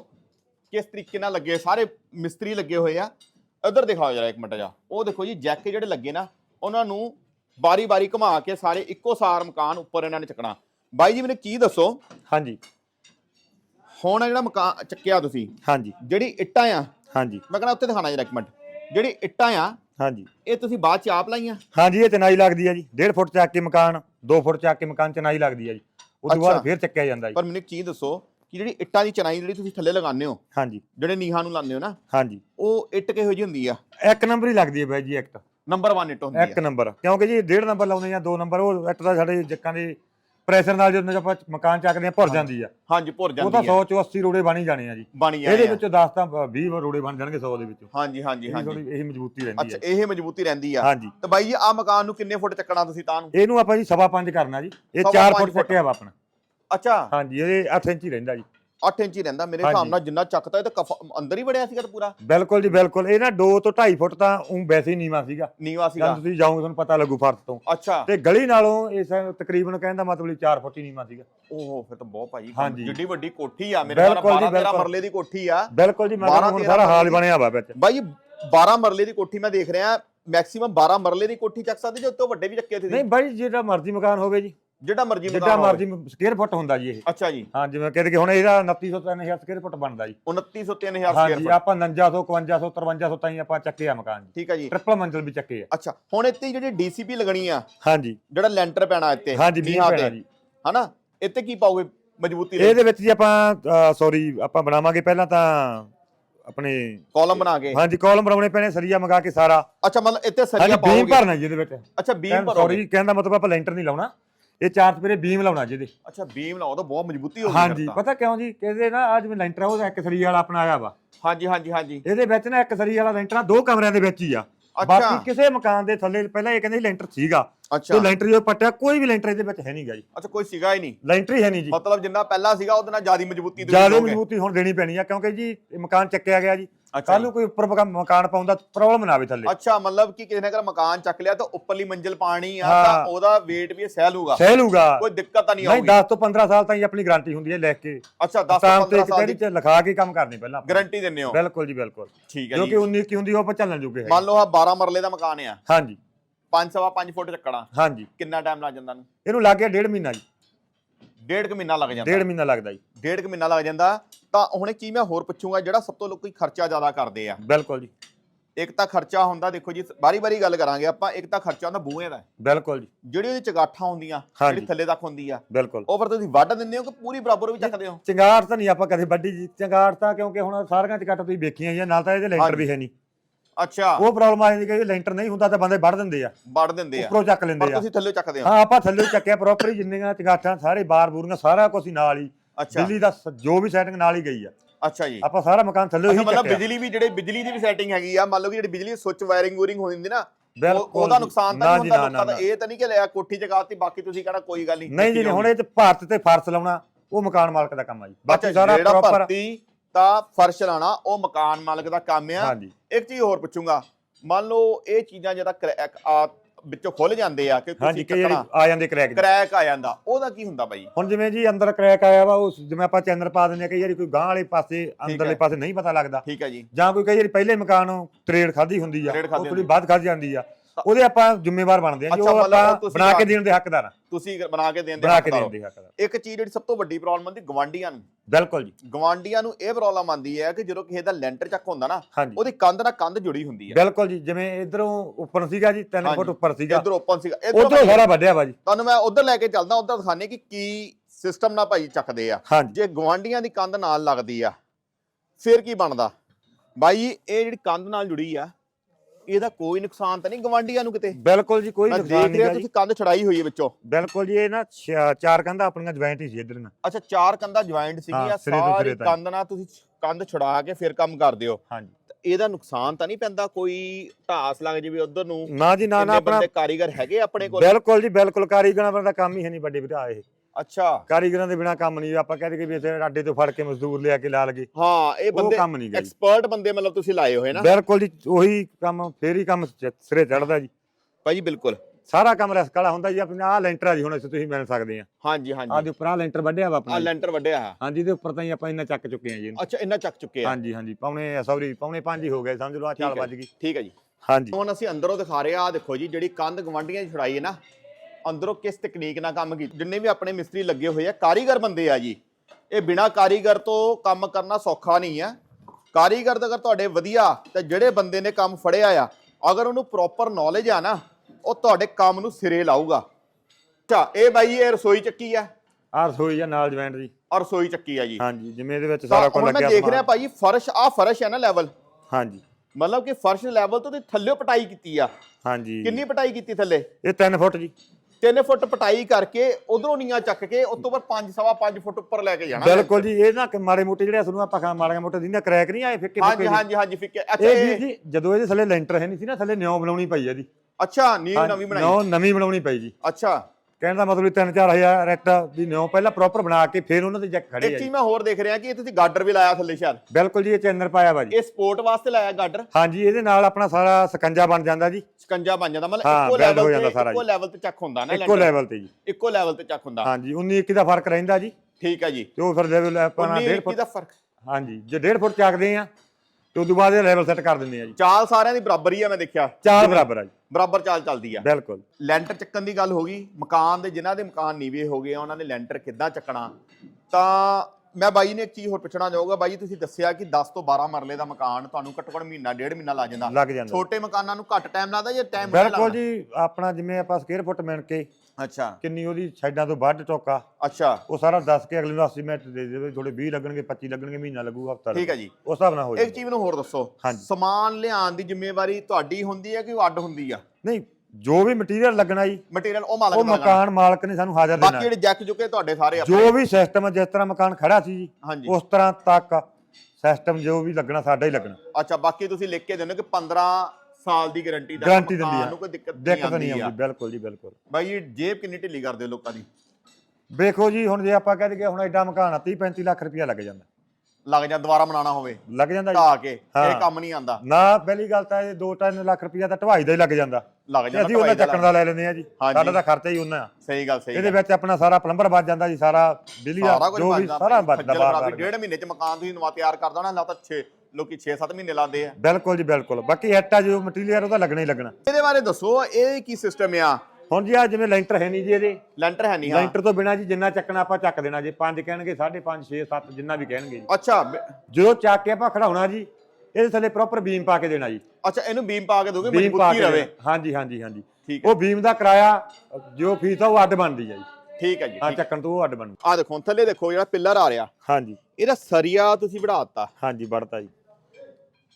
ਕਿਸ ਤਰੀਕੇ ਨਾਲ ਲੱਗੇ ਸਾਰੇ ਮਿਸਤਰੀ ਲੱਗੇ ਹੋਏ ਆ। ਇੱਧਰ ਦਿਖਾਓ ਜਰਾ ਇੱਕ ਮਿੰਟ ਜਾ। ਉਹ ਦੇਖੋ ਜੀ ਜੈਕ ਜਿਹੜੇ ਲੱਗੇ ਨਾ ਉਹਨਾਂ ਨੂੰ ਬਾਰੀ-ਬਾਰੀ ਘੁਮਾ ਕੇ ਸਾਰੇ ਇੱਕੋ ਸਾਰ ਮਕਾਨ ਉੱਪਰ ਇਹਨਾਂ ਨੇ ਚੱਕਣਾ। ਬਾਈ ਜੀ ਮੈਨੂੰ ਇੱਕ ਚੀਜ਼ ਦੱਸੋ? ਹਾਂਜੀ। ਹੁਣ ਇਹ ਜਿਹੜਾ ਮਕਾਨ ਚੱਕਿਆ ਤੁਸੀਂ ਹਾਂਜੀ। ਜਿਹੜੀ ਇੱਟਾਂ ਆ ਹਾਂਜੀ। ਮੈਂ ਕਹਿੰਦਾ ਉੱਥੇ ਦਿਖਾਣਾ ਜਰਾ ਇੱਕ ਮਿੰਟ ਜਿਹੜੀ ਇੱਟਾਂ ਆ ਹਾਂਜੀ। ਇਹ ਤੁਸੀਂ ਬਾਅਦ ਚ ਆਪ ਲਾਈਆਂ? ਹਾਂਜੀ ਇਹ ਚਨਾਈ ਲੱਗਦੀ ਹੈ ਜੀ। 1.5 ਫੁੱਟ ਚੱਕ ਕੇ ਮਕਾਨ 2 ਫੁੱਟ ਚੱਕ ਕੇ ਮਕਾਨ ਚਨਾਈ ਲੱਗਦੀ ਹੈ ਜੀ। ਉਸ ਤੋਂ। ਬਾਅਦ ਫਿਰ ਚੱਕਿਆ ਜਾਂਦਾ ਜੀ। ਪਰ ਮੈਨੂੰ ਇੱਕ ਚੀਜ਼ ਦੱਸੋ ਕਿ ਜਿਹੜੀ ਇੱਟਾਂ ਦੀ ਚਨਾਈ ਜਿਹੜੀ ਤੁਸੀਂ ਥੱਲੇ ਲਗਾਉਂਦੇ ਹੋ ਹਾਂਜੀ। ਜਿਹੜੇ ਨੀਹਾਂ ਨੂੰ ਲਾਉਂਦੇ ਹੋ ਨਾ ਹਾਂਜੀ। ਉਹ ਇੱਟ ਕਿਹੋ ਜਿਹੀ ਹੁੰਦੀ ਆ? ਇੱਕ ਨੰਬਰ ਹੀ ਲੱਗਦੀ ਹੈ ਬਾਈ ਜੀ ਇੱਕ। ਨੰਬਰ 1 ਇੱਟ ਹੁੰਦੀ ਇੱਕ ਆ। ਨੰਬਰ। ਕਿਉਂਕਿ ਜੀ 1.5 ਨੰਬਰ ਲਾਉਂਦੇ ਜਾਂ 2 ਨੰਬਰ ਉਹ ਇੱਟ ਦਾ ਸਾਡੇ ਜੱਕਾਂ ਦੇ ਪ੍ਰੈਸ਼ਰ ਨਾਲ ਜਦੋਂ ਆਪਾਂ ਮਕਾਨ ਚੱਕਦੇ ਆ ਭੁਰ ਜਾਂਦੀ ਆ। ਹਾਂਜੀ ਭੁਰ ਉਹ ਤਾਂ ਜਾਂਦੀ ਹੈ 100 ਚੋਂ 80 ਰੋੜੇ ਬਣ ਹੀ ਜਾਣੇ ਆ ਜੀ। ਬਣੀ ਇਹਦੇ ਵਿੱਚੋਂ 10 ਤਾਂ 20 ਰੋੜੇ ਬਣ ਜਾਣਗੇ 100 ਦੇ ਵਿੱਚੋਂ। ਹਾਂਜੀ ਹਾਂਜੀ ਹਾਂਜੀ। ਥੋੜੀ ਇਹੀ ਮਜ਼ਬੂਤੀ ਰਹਿੰਦੀ ਅੱਛਾ ਹੈ ਇਹ ਮਜ਼ਬੂਤੀ ਰਹਿੰਦੀ ਆ। ਹਾਂਜੀ। ਤੇ ਬਾਈ ਜੀ ਆ ਮਕਾਨ ਨੂੰ ਕਿੰਨੇ ਫੁੱਟ ਚੱਕਣਾ ਤੁਸੀਂ ਤਾਂ ਨੂੰ? ਇਹਨੂੰ ਆਪਾਂ ਜੀ ਸਵਾ ਪੰਜ ਕਰਨਾ ਜੀ। ਇਹ ਸਵਾ 4 ਪੰਜ ਫੁੱਟ ਫੁੱਟ। ਚੱਕਿਆ ਵਾ ਆਪਣਾ। ਅੱਛਾ। ਹਾਂਜੀ ਇਹ 8 ਇੰਚ ਹੀ ਰਹਿੰਦਾ ਜੀ। 8 ਇੰਚ ਹੀ ਰਹਿੰਦਾ ਮੇਰੇ ਹਿਸਾਬ। ਨਾਲ ਜਿੰਨਾ ਚੱਕਦਾ ਇਹ ਤਾਂ ਅੰਦਰ ਹੀ ਵੜਿਆ ਸੀਗਾ ਤਾਂ ਪੂਰਾ। ਬਿਲਕੁਲ ਜੀ ਬਿਲਕੁਲ। ਇਹ ਨਾ 2 ਤੋਂ 2.5 ਫੁੱਟ ਤਾਂ ਉਹ ਵੈਸੇ ਹੀ ਨੀਵਾ ਸੀਗਾ। ਨੀਵਾ ਸੀਗਾ। ਜਦੋਂ ਤੁਸੀਂ ਜਾਓਗੇ ਤੁਹਾਨੂੰ ਪਤਾ ਲੱਗੂ ਫ਼ਰਕ ਤੋਂ। ਅੱਛਾ। ਤੇ ਗਲੀ ਨਾਲੋਂ ਇਸ ਤਕਰੀਬਨ ਕਹਿਣ ਦਾ ਮਤਲਬ 4 ਫੁੱਟ ਹੀ ਨੀਵਾ ਸੀਗਾ। ਓਹੋ ਫਿਰ ਤਾਂ ਬਹੁਤ ਭਾਈ ਹਾਂਜੀ। ਜਿੱਡੀ ਵੱਡੀ ਕੋਠੀ ਆ ਮੇਰੇ ਨਾਲ ਬਿਲਕੁਲ ਜੀ, 12 13 ਬਿਲਕੁਲ। ਮਰਲੇ ਦੀ ਕੋਠੀ ਆ। ਬਿਲਕੁਲ ਜੀ ਮੈਂ ਹੁਣ ਸਾਰਾ ਹਾਲ ਬਣਿਆ ਵਾ ਵਿੱਚ। ਬਾਈ 12 ਮਰਲੇ ਦੀ ਕੋਠੀ ਮੈਂ ਦੇਖ ਰਿਹਾ ਮੈਕਸਿਮਮ 12 ਮਰਲੇ ਦੀ ਕੋਠੀ ਚੱਕ ਸਕਦੇ ਜੇ ਉੱਤੋਂ ਵੱਡੇ ਵੀ ਚੱਕੇ ਨਹੀਂ ਤੁਸੀਂ? ਬਾਈ ਜਿਹੜਾ ਮਰਜ਼ੀ ਮਕਾਨ ਹੋਵੇ ਜੀ। ਜਿਹੜਾ ਮਰਜ਼ੀ ਜਿੱਡਾ। ਮਰਜ਼ੀ ਸਕੁਅਰ ਫੁੱਟ ਹੁੰਦਾ ਜੀ ਇਹ। ਅੱਛਾ ਜੀ। ਹਾਂ ਜਿਵੇਂ ਕਹਿੰਦੇ ਕਿ ਹੁਣ ਇਹਦਾ 2900 3000 ਸਕੁਅਰ ਫੁੱਟ ਬਣਦਾ ਜੀ। 2900 3000 ਹਾਂਜੀ ਸਕੁਅਰ ਫੁੱਟ ਆਪਾਂ 4900 5100 5300 ਤਾਈਂ ਆਪਾਂ ਚੱਕੇ ਆ ਮਕਾਨ ਜੀ। ਠੀਕ ਹੈ ਜੀ। ਟ੍ਰਿਪਲ ਮੰਜ਼ਲ ਵੀ ਚੱਕੇ ਆ। ਅੱਛਾ ਹੁਣ ਇੱਥੇ ਜਿਹੜੀ ਡੀਸੀਪੀ ਲੱਗਣੀ ਆ ਹਾਂਜੀ ਜਿਹੜਾ ਲੈਂਟਰ ਪੈਣਾ ਇੱਥੇ ਹਾਂਜੀ ਵੀ ਨੀਹਾਂ ਪੈਣਾ ਤੇ, ਜੀ। ਹਨਾ? ਇੱਥੇ ਕੀ ਪਾਓਗੇ ਮਜ਼ਬੂਤੀ ਦੇ ਇਹਦੇ ਵਿੱਚ ਜੀ ਆਪਾਂ ਸੌਰੀ ਆਪਾਂ ਬਣਾਵਾਂਗੇ ਪਹਿਲਾਂ ਤਾਂ ਆਪਣੇ ਕਾਲਮ ਬਣਾ ਕੇ। ਹਾਂਜੀ ਕਾਲਮ ਬਣਾਉਣੇ ਪੈਣੇ ਸਰੀਆ ਮੰਗਾ ਕੇ ਸਾਰਾ। ਅੱਛਾ ਮਤਲਬ ਇੱਥੇ ਹਾਂਜੀ ਸਰੀਆ ਬੀਮ ਪਾਓਗੇ। ਭਰਨਾ ਜੀ ਇਹਦੇ ਵਿੱਚ। ਅੱਛਾ ਬੀਮ ਭਰੋਗੇ। ਸੌਰੀ ਕਹਿਣ ਦਾ ਮਤਲਬ ਆਪਾਂ ਲੈਂਟਰ ਨਹੀਂ ਲਾਉਣਾ। ਇਹ ਚਾਰ ਚਪੇਰੇ ਬੀਮ ਲਾਉਣਾ ਜਿਹਦੇ ਅੱਛਾ ਬੀਮ ਲਾਓ ਤਾਂ ਬਹੁਤ ਮਜ਼ਬੂਤੀ ਹੋਗੀ ਹਾਂਜੀ ਪਤਾ ਕਿਉਂ ਜੀ? ਕਹਿੰਦੇ ਨਾ ਅੱਜ ਮੈਂ ਲੈਂਟਰ ਆ, ਉਹਦਾ ਇੱਕ ਸਰੀ ਵਾਲਾ ਆਪਣਾ ਆਇਆ ਵਾ। ਹਾਂਜੀ ਹਾਂਜੀ ਹਾਂਜੀ। ਇਹਦੇ ਵਿੱਚ ਨਾ ਇੱਕ ਸਰੀ ਵਾਲਾ ਲੈਂਟਰ ਦੋ ਕਮਰਿਆਂ ਦੇ ਵਿੱਚ ਹੀ ਆ। ਬਾਕੀ ਕਿਸੇ ਮਕਾਨ ਦੇ ਥੱਲੇ ਪਹਿਲਾਂ ਇਹ ਕਹਿੰਦੇ ਲੈਂਟਰ ਸੀਗਾ। ਤੇ ਲੈਂਟਰ ਜੋ ਪੱਟਿਆ ਕੋਈ ਵੀ ਲੈਂਟਰ ਇਹਦੇ ਵਿੱਚ ਹੈ ਨਹੀਂਗਾ ਜੀ। ਅੱਛਾ ਕੋਈ ਸੀਗਾ ਹੀ ਨਹੀਂ। ਲੈਂਟਰ ਹੀ ਹੈ ਨਹੀਂ ਜੀ। ਮਤਲਬ ਜਿੰਨਾ ਪਹਿਲਾਂ ਸੀਗਾ ਉਹਦੇ ਨਾਲ ਜ਼ਿਆਦਾ ਮਜ਼ਬੂਤੀ ਦੇ ਜ਼ਿਆਦਾ। ਮਜ਼ਬੂਤੀ ਹੁਣ ਦੇਣੀ ਪੈਣੀ ਆ ਕਿਉਂਕਿ ਜੀ ਇਹ ਮਕਾਨ ਚੱਕਿਆ ਗਿਆ ਜੀ। ਕੱਲ ਨੂੰ ਕੋਈ ਉੱਪਰ ਮਕਾ- ਮਕਾਨ ਪਾਉਂਦਾ ਪ੍ਰੋਬਲਮ ਨਾ ਆਵੇ ਥੱਲੇ। ਅੱਛਾ ਮਤਲਬ ਕਿ ਕਿਸੇ ਨੇ ਅਗਰ ਮਕਾਨ ਚੱਕ ਲਿਆ ਤਾਂ ਉੱਪਰਲੀ ਮੰਜ਼ਿਲ ਪਾਣੀ ਆ ਹਾਂ। ਤਾਂ ਉਹਦਾ weight ਵੀ ਸਹਿ ਲੂਗਾ ਸਹਿ ਲੂਗਾ ਕੋਈ ਦਿੱਕਤ ਤਾਂ ਨਹੀਂ ਨਹੀਂ ਆਊਗੀ। 10 ਤੋਂ 15 ਸਾਲ ਤਾਈਂ ਆਪਣੀ ਗਾਰੰਟੀ ਹੁੰਦੀ ਹੈ ਲੈ ਕੇ। ਅੱਛਾ 10 ਤੋਂ ਤਾਂ ਤੇ 15 ਸਾਲ ਦੀ ਲਿਖਾ ਕੇ ਕੰਮ ਕਰਨੀ ਪਹਿਲਾਂ ਆਪਾਂ। ਗਾਰੰਟੀ ਦਿੰਦੇ ਹੋ। ਬਿਲਕੁਲ ਜੀ ਬਿਲਕੁਲ। ਠੀਕ ਹੈ ਜੋ ਜੀ। ਕਿ 19 ਕੀ ਹੁੰਦੀ ਉਹ ਆਪਾਂ ਚੱਲਣ ਜੋਗੇ ਹੈ ਮੰਨ ਲਓ ਆ 12 ਮਰਲੇ ਦਾ ਮਕਾਨ ਆ। ਹਾਂਜੀ। 5 ਸਵਾ 5 ਫੁੱਟ ਚੱਕਣਾ। ਹਾਂਜੀ। ਕਿੰਨਾ ਟਾਈਮ ਲੱਗ ਜਾਂਦਾ ਨੂੰ ਇਹਨੂੰ ਲੱਗ ਗਿਆ ਡੇਢ ਮਹੀਨਾ ਜੀ। ਡੇਢ ਕੁ ਮਹੀਨਾ ਲੱਗ ਜਾਂਦਾ। ਡੇਢ ਮਹੀਨਾ ਲੱਗਦਾ ਜੀ। ਡੇਢ ਕੁ ਮਹੀਨਾ ਲੱਗ ਜਾਂਦਾ ਤਾਂ ਹੁਣ ਕੀ ਮੈਂ ਹੋਰ ਪੁੱਛੂੰਗਾ ਜਿਹੜਾ ਸਭ ਤੋਂ ਲੋਕੀ ਖਰਚਾ ਜ਼ਿਆਦਾ ਕਰਦੇ ਆ। ਬਿਲਕੁਲ ਜੀ। ਇੱਕ ਤਾਂ ਖਰਚਾ ਹੁੰਦਾ ਦੇਖੋ ਜੀ ਬਾਰੀ ਬਾਰੀ ਗੱਲ ਕਰਾਂਗੇ ਆਪਾਂ ਇੱਕ ਤਾਂ ਖਰਚਾ ਹੁੰਦਾ ਬੂਹੇ ਦਾ। ਬਿਲਕੁਲ ਜੀ। ਜਿਹੜੀ ਉਹਦੀ ਚਗਾਠਾਂ ਹੁੰਦੀਆਂ। ਜਿਹੜੀ ਥੱਲੇ ਤੱਕ ਹੁੰਦੀ ਆ ਬਿਲਕੁਲ। ਉਹ ਫਿਰ ਤੁਸੀਂ ਵੱਢ ਦਿੰਦੇ ਹੋ ਕਿ ਪੂਰੀ ਬਰਾਬਰ ਵੀ ਚੱਕਦੇ ਹੋ? ਚੰਗਾੜ ਤਾਂ ਨਹੀਂ ਆਪਾਂ ਕਦੇ ਵੱਡੀ ਜੀ। ਚੰਗਾੜ ਤਾਂ ਕਿਉਂਕਿ ਹੁਣ ਸਾਰੀਆਂ ਚ ਕੱਟ ਤੁਸੀਂ ਵੇਖੀਆਂ ਆ ਨਾਲ ਤਾਂ ਇਹਦੇ ਲੈਂਟਰ। ਵੀ ਹੈ ਨਹੀਂ। ਅੱਛਾ। ਉਹ ਪ੍ਰੋਬਲਮ ਆ ਜਾਂਦੀ ਕਿ ਲੈਂਟਰ ਨਹੀਂ ਹੁੰਦਾ ਤਾਂ ਬੰਦੇ ਵੱਢ ਦਿੰਦੇ ਆ। ਵੱਢ ਦਿੰਦੇ ਆ। ਉੱਪਰੋਂ ਚੱਕ ਪਰ ਲੈਂਦੇ ਆ। ਤੁਸੀਂ ਥੱਲੇ ਚੱਕਦੇ ਹੋ। ਹਾਂ ਆਪਾਂ ਥੱਲੇ ਚੱਕਿਆ ਪ੍ਰੋਪਰ ਹੀ ਜਿੰਨੀਆਂ ਚੰਗਾਠਾਂ ਸਾਰੇ ਬਾਰ ਬੂਰੀਆਂ ਸਾਰਾ ਕੁਝ ਨਾਲ ਹੀ। ਅੱਛਾ। ਬਿਜਲੀ ਦਾ ਸ- ਜੋ ਵੀ ਸੈਟਿੰਗ ਨਾਲ ਹੀ ਗਈ ਆ। ਅੱਛਾ ਜੀ। ਆਪਾਂ ਸਾਰਾ ਮਕਾਨ ਥੱਲੇ ਅੱਛਾ ਹੀ ਮਤਲਬ ਚੱਕਿਆ। ਬਿਜਲੀ ਵੀ ਜਿਹੜੇ ਬਿਜਲੀ ਦੀ ਵੀ ਸੈਟਿੰਗ ਹੈਗੀ ਆ ਮੰਨ ਲਓ ਕਿ ਜਿਹੜੀ ਬਿਜਲੀ ਸੁੱਚ ਵਾਇਰਿੰਗ ਵੂਰਿੰਗ ਹੋ ਜਾਂਦੀ ਨਾ ਉਹ- ਬਿਲਕੁਲ ਉਹਦਾ ਜੀ। ਨੁਕਸਾਨ ਤਾਂ ਨਾ ਨਹੀਂ ਜੀ, ਹੁੰਦਾ ਨਾ, ਲੋਕਾਂ ਦਾ ਨਾ, ਇਹ ਤਾਂ ਨਹੀਂ ਕਿ ਲਿਆ ਕੋਠੀ ਚਕਾਤੀ ਬਾਕੀ ਤੁਸੀਂ ਕਹਿਣਾ ਕੋਈ ਗੱਲ ਨਹੀਂ ਨਹੀਂ ਜੀ ਨਹੀਂ, ਹੁਣ ਇਹ ਤੇ ਭਾਰਤ ਤੇ ਫਰਸ਼ ਲਾਉਣਾ ਉਹ ਮਕਾਨ ਮਾਲਕ ਦਾ ਕੰਮ ਆ ਜੀ। ਬਾਕੀ ਸਾਰਾ ਜਿਹੜਾ ਪ੍ਰੋਪਰ ਭਰਤੀ ਤਾਂ ਫਰਸ਼ ਲਾਣਾ ਉਹ ਮਕਾਨ ਮਾਲਕ ਦਾ ਕੰਮ ਆ। ਹਾਂਜੀ। ਇੱਕ ਚੀਜ਼ ਹੋਰ ਪੁੱਛੂੰਗਾ ਮੰਨ ਲਓ ਇਹ ਚੀਜ਼ਾਂ ਜਿਹੜਾ ਕਰੈਕ ਆ ਵਿੱਚੋਂ ਖੁੱਲ ਜਾਂਦੇ ਆ ਕਿ ਹਾਂਜੀ ਤੁਸੀਂ ਕਈ ਵਾਰੀ ਚੱਕਣਾ। ਆ ਜਾਂਦੇ ਕ੍ਰੈਕ ਕਰੈਕ ਆ ਜਾਂਦਾ ਉਹਦਾ ਕੀ ਹੁੰਦਾ ਬਾਈ? ਹੁਣ ਜਿਵੇਂ ਜੀ ਅੰਦਰ ਕ੍ਰੈਕ ਆਇਆ ਵਾ ਉਸ ਜਿਵੇਂ ਆਪਾਂ ਚੈਨਲ ਪਾ ਦਿੰਦੇ ਆ ਕਈ ਵਾਰੀ ਕੋਈ ਗਾਂ ਵਾਲੇ ਪਾਸੇ ਅੰਦਰਲੇ ਹੈ। ਪਾਸੇ ਨਹੀਂ ਪਤਾ ਲੱਗਦਾ। ਠੀਕ ਹੈ ਜੀ। ਜਾਂ ਕੋਈ ਕਈ ਵਾਰੀ ਪਹਿਲੇ ਮਕਾਨ ਤਰੇੜ ਖਾਦੀ ਹੁੰਦੀ ਆ ਉਹ ਖਾਧੀ ਥੋੜੀ ਹੁੰਦੀ। ਵੱਧ ਖਾਦੀ ਜਾਂਦੀ ਆ। ਉਹਦੇ ਆਪਾਂ ਜ਼ਿੰਮੇਵਾਰ ਬਣਦੇ ਆ ਜੀ ਆਪਾਂ ਬਣਾ ਕੇ ਦੇਣ ਦੇ ਹੱਕਦਾਰ ਆ ਤੁਸੀਂ ਬਣਾ ਕੇ ਦੇਣ ਦੇ ਬਣਾ ਕੇ ਹੱਕਦਾਰ ਦੇਣ ਹੋ। ਦੇ ਹੱਕਦਾਰ ਇੱਕ ਚੀਜ਼ ਜਿਹੜੀ ਸਭ ਤੋਂ ਵੱਡੀ ਪ੍ਰੋਬਲਮ ਆਉਂਦੀ ਗਵਾਂਡੀਆਂ ਨੂੰ। ਬਿਲਕੁਲ ਜੀ। ਗਵਾਂਡੀਆਂ ਨੂੰ ਇਹ ਪ੍ਰੋਬਲਮ ਆਉਂਦੀ ਹੈ ਕਿ ਜਦੋਂ ਕਿਸੇ ਦਾ ਲੈਂਟਰ ਚੱਕ ਹੁੰਦਾ ਨਾ ਉਹਦੀ ਕੰਧ ਨਾਲ ਕੰਧ ਜੁੜੀ ਹੁੰਦੀ ਹੈ। ਬਿਲਕੁਲ ਜੀ ਜਿਵੇਂ ਇਧਰੋਂ ਉੱਪਰ ਸੀਗਾ ਜੀ 3 ਹਾਂਜੀ। ਫੁੱਟ ਉੱਪਰ ਸੀਗਾ। ਇਧਰ ਓਪਨ ਸੀਗਾ। ਇੱਧਰੋਂ ਉਧਰੋਂ ਸਾਰਾ ਵੱਡਿਆ ਵਾ ਜੀ। ਤੁਹਾਨੂੰ ਮੈਂ ਉਧਰ ਲੈ ਕੇ ਚੱਲਦਾ ਉਧਰ ਦਿਖਾਣੇ ਕਿ ਕੀ ਸਿਸਟਮ ਨਾਲ ਭਾਈ ਚੱਕਦੇ ਆ। ਜੇ ਗਵਾਂਡੀਆਂ ਦੀ ਕੰਧ ਨਾਲ ਲੱਗਦੀ ਆ ਫਿਰ ਕੀ ਬਣਦਾ? ਬਾਈ ਇਹ ਜਿਹੜੀ ਕੰਧ ਨਾਲ ਜੁੜੀ ਆ ਇਹਦਾ ਕੋਈ ਨੁਕਸਾਨ ਤਾਂ ਨਹੀਂ ਗਵਾਂਡੀਆਂ ਨੂੰ ਕਿਤੇ? ਬਿਲਕੁਲ ਜੀ ਕੋਈ ਮੈਂ ਨੁਕਸਾਨ ਦੇਖ ਨਹੀਂ ਰਿਹਾ ਜੀ। ਤੁਸੀਂ ਕੰਧ ਛੜਾਈ ਹੋਈ ਹੈ ਵਿੱਚੋਂ। ਬਿਲਕੁਲ ਜੀ ਇਹ ਨਾ ਚਾਰ ਕੰਧਾਂ ਆਪਣੀਆਂ ਜੁਆਇੰਟ ਹੀ ਸੀ ਇਧਰ ਨਾਲ ਅੱਛਾ ਚਾਰ ਕੰਧਾਂ ਜੁਆਇੰਟ ਸੀਗੀਆਂ ਹਾਂ, ਸਿਰੇ ਤੋਂ ਸਾਰੀ ਸਿਰੇ ਤੱਕ। ਕੰਧ ਨਾਲ ਤੁਸੀਂ ਕੰਧ ਛੁਡਾ ਕੇ ਫਿਰ ਕੰਮ ਕਰਦੇ ਹੋ। ਹਾਂਜੀ। ਇਹਦਾ ਨੁਕਸਾਨ ਤਾਂ ਨਹੀਂ ਪੈਂਦਾ ਕੋਈ ਢਾਸ ਲੱਗ ਜਾਵੇ ਉਧਰ ਨੂੰ? ਨਾ ਜੀ ਨਾ ਨਾ ਆਪਣਾ ਬੰਦੇ ਕਾਰੀਗਰ ਹੈਗੇ ਆਪਣੇ ਕੋਲ? ਬਿਲਕੁਲ ਜੀ ਬਿਲਕੁਲ ਕਾਰੀਗਰਾਂ ਦਾ ਕੰਮ ਹੀ ਹੈ ਨਹੀਂ ਵੱਡੇ ਭਰਾ ਇਹ। ਅੱਛਾ। ਕਾਰੀਗਰਾਂ ਦੇ ਬਿਨਾ ਕੰਮ ਨਹੀਂ ਆਪਾਂ ਕਹਿੰਦੇ ਕਿ ਵੀ ਇੱਥੇ ਆਡੇ ਤੋਂ ਫੜ ਕੇ ਮਜ਼ਦੂਰ ਲਿਆ ਕੇ ਲਾ ਲਗੇ ਹਾਂ ਇਹ ਬੰਦੇ ਕੰਮ ਨਹੀਂ ਗਾ ਜੀ ਐਕਸਪਰਟ ਬੰਦੇ ਮਤਲਬ ਤੁਸੀਂ ਲਾਏ ਹੋਏ ਨਾ। ਬਿਲਕੁਲ ਜੀ ਉਹੀ ਕੰਮ ਫੇਰ ਹੀ ਕੰਮ ਸਿਰੇ ਚੜਦਾ ਜੀ। ਭਾਈ ਬਿਲਕੁਲ। ਸਾਰਾ ਕੰਮ ਰਿਸਕ ਵਾਲਾ ਹੁੰਦਾ ਜੀ ਆਪਣਾ ਆਹ ਲੈਂਟਰ ਆ ਜੀ ਹੁਣ ਇੱਥੇ ਤੁਸੀਂ ਮਿਲ ਸਕਦੇ ਆ। ਹਾਂਜੀ ਹਾਂਜੀ। ਦੇ ਉੱਪਰ ਆਹ ਲੈਂਟਰ ਵੱਢਿਆ ਵਾ ਆ ਆਪਣਾ ਜੀ। ਲੈਂਟਰ ਵੱਡਿਆ ਹੈ ਹਾਂਜੀ ਦੇ ਉੱਪਰ ਤਾਂ ਹੀ ਆਪਾਂ ਇੰਨਾ ਚੱਕ ਚੁੱਕੇ ਆ ਜੀ। ਅੱਛਾ ਇੰਨਾ ਚੱਕ ਚੁੱਕੇ ਆ। ਹਾਂਜੀ ਹਾਂਜੀ ਪੌਣੇ ਸੌਰੀ ਪੌਣੇ ਪੰਜ ਹੀ ਹੋ ਗਏ ਸਮਝ ਲਓ ਆ ਚਾਲ ਠੀਕ ਹੈ। ਵੱਜ ਗਈ। ਠੀਕ ਹੈ ਜੀ। ਹਾਂਜੀ। ਹੁਣ ਅਸੀਂ ਅੰਦਰੋਂ ਦਿਖਾ ਰਹੇ ਆ ਦੇਖੋ ਜੀ ਜਿਹੜੀ ਕੰਧ ਗਵੰਡੀਆਂ ਦੀ ਛੜਾਈ ਹੈ ਨਾ ਅੰਦਰੋਂ ਕਿਸ ਤਕਨੀਕ ਨਾਲ ਕੰਮ ਕੀਤਾ ਜਿੰਨੇ ਵੀ ਆਪਣੇ ਮਿਸਤਰੀ ਲੱਗੇ ਹੋਏ ਆ ਕਾਰੀਗਰ ਬੰਦੇ ਆ ਜੀ। ਇਹ ਬਿਨਾ ਕਾਰੀਗਰ ਤੋਂ ਕੰਮ ਕਰਨਾ ਸੌਖਾ ਨਹੀਂ ਆ। ਕਾਰੀਗਰ ਅਗਰ ਤੁਹਾਡੇ ਵਧੀਆ ਤੇ ਜਿਹੜੇ ਬੰਦੇ ਨੇ ਕੰਮ ਫੜਿਆ ਆ ਅਗਰ ਉਹਨੂੰ ਪ੍ਰੋਪਰ ਨੌਲੇਜ ਆ ਨਾ ਉਹ ਤੁਹਾਡੇ ਕੰਮ ਨੂੰ ਸਿਰੇ ਲਾਊਗਾ। ਅੱਛਾ ਇਹ ਬਾਈ ਇਹ ਰਸੋਈ ਚੱਕੀ ਆ? ਆਹ ਰਸੋਈ ਆ ਨਾਲ ਜੁਆਇੰਟ ਜੀ ਔਰ ਰਸੋਈ ਚੱਕੀ ਆ ਜੀ। ਹਾਂਜੀ ਜਿਵੇਂ ਇਹਦੇ ਵਿੱਚ ਸਾਰਾ ਕੁਝ ਹੁਣ ਮੈਂ ਲੱਗਿਆ ਦੇਖ ਰਿਹਾ। ਭਾਈ ਫਰਸ਼ ਆ ਫਰਸ਼ ਹੈ ਨਾ ਲੈਵਲ ਹਾਂਜੀ। ਮਤਲਬ ਕਿ ਫਰਸ਼ ਲੈਵਲ ਤੋਂ ਤੇ ਥੱਲੇ ਪਟਾਈ ਕੀਤੀ ਆ। ਹਾਂਜੀ। ਕਿੰਨੀ ਪਟਾਈ ਕੀਤੀ ਥੱਲੇ? ਇਹ 3 ਫੁੱਟ ਜੀ। 3 ਫੁੱਟ ਪਟਾਈ ਕਰਕੇ ਉਧਰੋਂ ਨੀਆਂ ਚੱਕ ਕੇ ਉਸ ਤੋਂ ਬਾਅਦ 5 ਸਵਾ 5 ਫੁੱਟ ਉੱਪਰ ਲੈ ਕੇ ਜਾਣਾ। ਬਿਲਕੁਲ ਜੀ ਇਹ ਨਾ ਕਿ ਮਾੜੇ ਮੋਟੇ ਜਿਹੜੇ ਸਾਨੂੰ ਆਪਾਂ ਖਾ ਮਾੜੇ ਮੋਟੇ ਦਿੰਦੇ ਕ੍ਰੈਕ ਨਹੀਂ ਆਏ ਫਿੱਕੇ ਹਾਂਜੀ ਹਾਂਜੀ ਹਾਂਜੀ ਫਿੱਕੇ ਅੱਛਾ ਇਹ ਜੀ ਜਦੋਂ ਇਹਦੇ ਥੱਲੇ ਲੈਂਟਰ ਹੈ ਨਹੀਂ ਸੀ ਨਾ ਥੱਲੇ ਨਿਉ ਬਣਾਉਣੀ ਪਈ ਇਹਦੀ। ਅੱਛਾ ਨੀਂਹ ਨਵੀਂ ਬਣਾਈ। ਨਿਉ ਨਵੀਂ ਬਣਾਉਣੀ ਪਈ ਜੀ। ਅੱਛਾ। ਕਹਿਣ ਦਾ ਮਤਲਬ 3-4000 ਰੈਕਟ ਦੀ ਨਿਉ ਪਹਿਲਾਂ ਪ੍ਰੋਪਰ ਬਣਾ ਕੇ ਫਿਰ ਉਹਨਾਂ ਦੇ ਜੈਕ ਖੜੇ ਇੱਕ ਆ ਚੀਜ਼ ਜੀ ਮੈਂ ਹੋਰ ਦੇਖ ਰਿਹਾ ਕਿ ਇਹ ਤੁਸੀਂ ਗਾਡਰ ਵੀ ਲਾਇਆ ਥੱਲੇ ਸ਼ਾਇਦ। ਬਿਲਕੁਲ ਜੀ ਇਹ ਚੈਨਰ ਪਾਇਆ ਵਾ ਜੀ। ਇਹ ਸਪੋਰਟ ਵਾਸਤੇ ਲਾਇਆ ਗਾਡਰ? ਹਾਂਜੀ ਇਹਦੇ ਨਾਲ ਆਪਣਾ ਸਾਰਾ ਸਕੰਜਾ ਬਣ ਜਾਂਦਾ ਜੀ। ਸਕੰਜਾ ਬਣ ਜਾਂਦਾ ਮਤਲਬ ਹਾਂ, ਇੱਕੋ ਹੋ ਲੈਵਲ ਜਾਂਦਾ ਤੇ ਸਾਰਾ ਇੱਕੋ ਜੀ। ਲੈਵਲ ਤੇ ਚੱਕ ਹੁੰਦਾ ਨਾ ਇੱਕੋ ਲੈਂਟਰ। ਲੈਵਲ ਤੇ ਜੀ। ਇੱਕੋ ਲੈਵਲ ਤੇ ਚੱਕ ਹੁੰਦਾ। ਹਾਂਜੀ 19 21 ਦਾ ਫ਼ਰਕ ਰਹਿੰਦਾ ਜੀ। ਠੀਕ ਹੈ ਜੀ। ਤੇ ਉਹ ਫਿਰ ਲੈਵਲ ਆਪਾਂ 19 1.5 21 ਫੁੱਟ ਦਾ ਫ਼ਰਕ। ਹਾਂਜੀ ਜੇ 1.5 ਫੁੱਟ ਚੱਕਦੇ ਆ ਤੇ ਉਦੋਂ ਬਾਅਦ ਇਹ ਲੈਵਲ ਸੈੱਟ ਕਰ ਦਿੰਦੇ ਆ ਜੀ। ਚਾਲ ਸਾਰਿਆਂ ਦੀ ਬਰਾਬਰ ਹੀ ਆ ਮੈਂ ਦੇਖਿਆ। ਚਾਰ ਬਰਾਬਰ ਆ ਜੀ। ਬਰਾਬਰ ਚਾਲ ਚੱਲਦੀ ਆ। ਬਿਲਕੁਲ। ਲੈਂਟਰ ਚੱਕਣ ਦੀ ਗੱਲ ਹੋ ਗਈ। ਮਕਾਨ ਦੇ ਜਿਨ੍ਹਾਂ ਦੇ ਮਕਾਨ ਨੀਵੇਂ ਹੋ ਗਏ ਆ ਉਹਨਾਂ ਨੇ ਲੈਂਟਰ ਕਿੱਦਾਂ ਚੱਕਣਾ? ਤਾਂ ਮੈਂ ਬਾਈ ਨੇ ਇੱਕ ਚੀਜ਼ ਹੋਰ ਪੁੱਛਣਾ ਚਾਹੂੰਗਾ। ਬਾਈ ਤੁਸੀਂ ਦੱਸਿਆ ਕਿ 10 ਤੋਂ 12 ਮਰਲੇ ਦਾ ਮਕਾਨ ਤੁਹਾਨੂੰ ਘੱਟੋ ਘੱਟ ਮਹੀਨਾ ਡੇਢ ਮਹੀਨਾ ਲੱਗ ਜਾਂਦਾ। ਲੱਗ ਜਾਂਦਾ। ਛੋਟੇ ਮਕਾਨਾਂ ਨੂੰ ਘੱਟ ਟਾਈਮ ਲੱਗਦਾ ਜਾਂ ਟਾਈਮ ਬਿਲਕੁਲ ਜੀ ਆਪਣਾ ਜਿਵੇਂ ਆਪਾਂ ਸਕੁਅਰ ਫੁੱਟ ਮਿਣ ਕੇ ਅੱਛਾ। ਕਿੰਨੀ ਉਹਦੀ ਸਾਈਡਾਂ ਤੋਂ ਵੱਢ ਟੋਕਾ ਅੱਛਾ। ਉਹ ਸਾਰਾ ਦੱਸ ਕੇ ਅਗਲੇ ਨੂੰ ਐਸਟੀਮੇਟ ਦੇ ਦੇਵੇ ਥੋੜੇ 20 ਲੱਗਣਗੇ 25 ਲੱਗਣਗੇ ਮਹੀਨਾ ਲੱਗੂ ਹਫਤਾ ਠੀਕ ਹੈ ਜੀ। ਉਸ ਹਿਸਾਬ ਨਾਲ ਹੋ ਇੱਕ ਜਾਏ ਚੀਜ਼ ਮੈਨੂੰ ਹੋਰ ਦੱਸੋ। ਸਮਾਨ ਲਿਆਉਣ ਦੀ ਜ਼ਿੰਮੇਵਾਰੀ ਤੁਹਾਡੀ ਹੁੰਦੀ ਹੈ ਕਿ ਉਹ ਅੱਡ ਹੁੰਦੀ ਆ? ਨਹੀਂ ਜੋ ਵੀ ਮਟੀਰੀਅਲ ਲੱਗਣਾ ਜੀ ਮਟੀਰੀਅਲ ਉਹ ਮਾਲਕ ਉਹ। ਮਕਾਨ ਮਾਲਕ ਨੇ ਸਾਨੂੰ ਹਾਜ਼ਰ ਬਾਕੀ ਦੇਣਾ ਜਿਹੜੇ ਜੈਕ ਜੁਕੇ ਤੁਹਾਡੇ ਸਾਰੇ ਆਪਣੇ। ਜੋ ਵੀ ਸਿਸਟਮ ਜਿਸ ਤਰ੍ਹਾਂ ਮਕਾਨ ਖੜਾ ਸੀ ਜੀ ਉਸ ਤਰ੍ਹਾਂ ਤੱਕ ਸਿਸਟਮ ਜੋ ਵੀ ਲੱਗਣਾ ਸਾਡਾ ਹੀ ਲੱਗਣਾ। ਅੱਛਾ ਬਾਕੀ ਤੁਸੀਂ ਲਿਖ ਕੇ ਦਿੰਦੇ ਕਿ 15 ਸਾਲ ਦੀ ਗਾਰੰਟੀ ਦਾ ਗਾਰੰਟੀ ਮਕਾਨ ਦਿੰਦੀ ਆ। ਨੂੰ ਕੋਈ ਦਿੱਕਤ ਦਿੱਕਤ ਨਹੀਂ ਆਉਂਦੀ ਆ। ਆਉਂਦੀ ਬਿਲਕੁਲ ਜੀ ਬਿਲਕੁਲ। ਬਾਈ ਜੀ ਜੇਬ ਕਿੰਨੀ ਢਿੱਲੀ ਕਰਦੇ ਹੋ ਲੋਕਾਂ ਦੀ? ਵੇਖੋ ਜੀ ਹੁਣ ਜੇ ਆਪਾਂ ਕਹਿ ਦਈਏ ਹੁਣ ਐਡਾ ਮਕਾਨ ਆ 30 35 ਲੱਖ ਰੁਪਇਆ ਲੱਗ ਜਾਂਦਾ। ਲੱਗ ਜਾ ਦੁਬਾਰਾ ਬਣਾਉਣਾ ਹੋਵੇ। ਲੱਗ ਜਾਂਦਾ ਜੀ। ਢਾ ਕੇ ਇਹ ਹਾਂ। ਕੰਮ ਨਹੀਂ ਆਂਦਾ ਨਾ ਪਹਿਲੀ ਗੱਲ ਤਾਂ ਇਹ 2-3 ਲੱਖ ਰੁਪਇਆ ਤਾਂ ਢਵਾਈ ਦਾ ਹੀ ਲੱਗ ਜਾਂਦਾ। ਲੱਗ ਤੇ ਜਾਂਦਾ ਅਸੀਂ ਉਹਨਾਂ ਦਾ ਚੱਕਣ ਦਾ ਲੈ ਲੈਂਦੇ ਆ ਜੀ। ਹਾਂਜੀ। ਸਾਡਾ ਤਾਂ ਖਰਚਾ ਹੀ ਉਹਨਾਂ ਆ। ਸਹੀ ਗੱਲ ਸਹੀ ਇਹਦੇ ਗੱਲ। ਵਿੱਚ ਆਪਣਾ ਸਾਰਾ ਪਲੰਬਰ ਵੱਜ ਜਾਂਦਾ ਜੀ ਸਾਰਾ ਬਿਜਲੀ ਦਾ ਸਾਰਾ ਕੁਝ ਜੋ ਵੀ ਸਾਰਾ ਵੱਜਦਾ ਖੱਜਲ ਖਰਾਬੀ, ਡੇਢ ਮਹੀਨੇ ਚ ਮਕਾਨ ਤੁਸੀਂ ਨਵਾਂ ਤਿਆਰ ਕਰ ਦੇਣਾ ਨਾ ਤਾਂ 6 ਲੋਕੀ 6-7 ਮਹੀਨੇ ਲਾਉਂਦੇ ਆ। ਬਿਲਕੁਲ ਜੀ ਬਿਲਕੁਲ। ਬਾਕੀ ਐਟਾ ਜੋ ਮਟੀਰੀਅਲ ਉਹਦਾ ਲੱਗਣਾ ਹੀ ਲੱਗਣਾ। ਇਹਦੇ ਬਾਰੇ ਦੱਸੋ ਇਹ ਕੀ ਸਿਸਟਮ ਆ? ਹੁਣ ਜੀ ਆ ਜਿਵੇਂ ਲੈਂਟਰ ਹੈ ਨਹੀਂ ਜੀ ਇਹਦੇ। ਲੈਂਟਰ ਹੈ ਨਹੀਂ ਹਾਂ। ਲੈਂਟਰ ਤੋਂ ਬਿਨਾ ਜੀ ਜਿੰਨਾ ਚੱਕਣਾ ਆਪਾਂ ਚੱਕ ਦੇਣਾ ਜੇ। 5 ਕਹਿਣਗੇ 5.5 6 7 ਜਿੰਨਾ ਵੀ ਕਹਿਣਗੇ ਜੀ। ਅੱਛਾ ਜਦੋਂ ਚੱਕ ਕੇ ਆਪਾਂ ਖੜਾਉਣਾ ਜੀ ਇਹਦੇ ਥੱਲੇ ਪ੍ਰੋਪਰ ਬੀਮ ਪਾ ਕੇ ਦੇਣਾ ਜੀ। ਅੱਛਾ ਇਹਨੂੰ ਬੀਮ ਪਾ ਕੇ ਦੋਗੇ ਮਜ਼ਬੂਤੀ ਰਵੇ। ਹਾਂਜੀ ਹਾਂਜੀ ਹਾਂਜੀ। ਠੀਕ ਉਹ ਬੀਮ ਦਾ ਕਿਰਾਇਆ ਜੋ ਫੀਸ ਆ ਉਹ ਅੱਡ ਬਣਦੀ ਹੈ ਜੀ। ਠੀਕ ਹੈ ਜੀ ਆ ਚੱਕਣ ਤੋਂ ਉਹ ਅੱਡ ਬਣਦੀ। ਆ ਦੇਖੋ ਥੱਲੇ ਦੇਖੋ ਜਿਹੜਾ ਪਿੱਲਰ ਆ ਰਿਹਾ। ਹਾਂਜੀ। ਇਹਦਾ ਸਰੀਆ ਤੁਸੀਂ ਵਧਾਤਾ ਹਾਂਜੀ ਵੜਤਾ ਜੀ।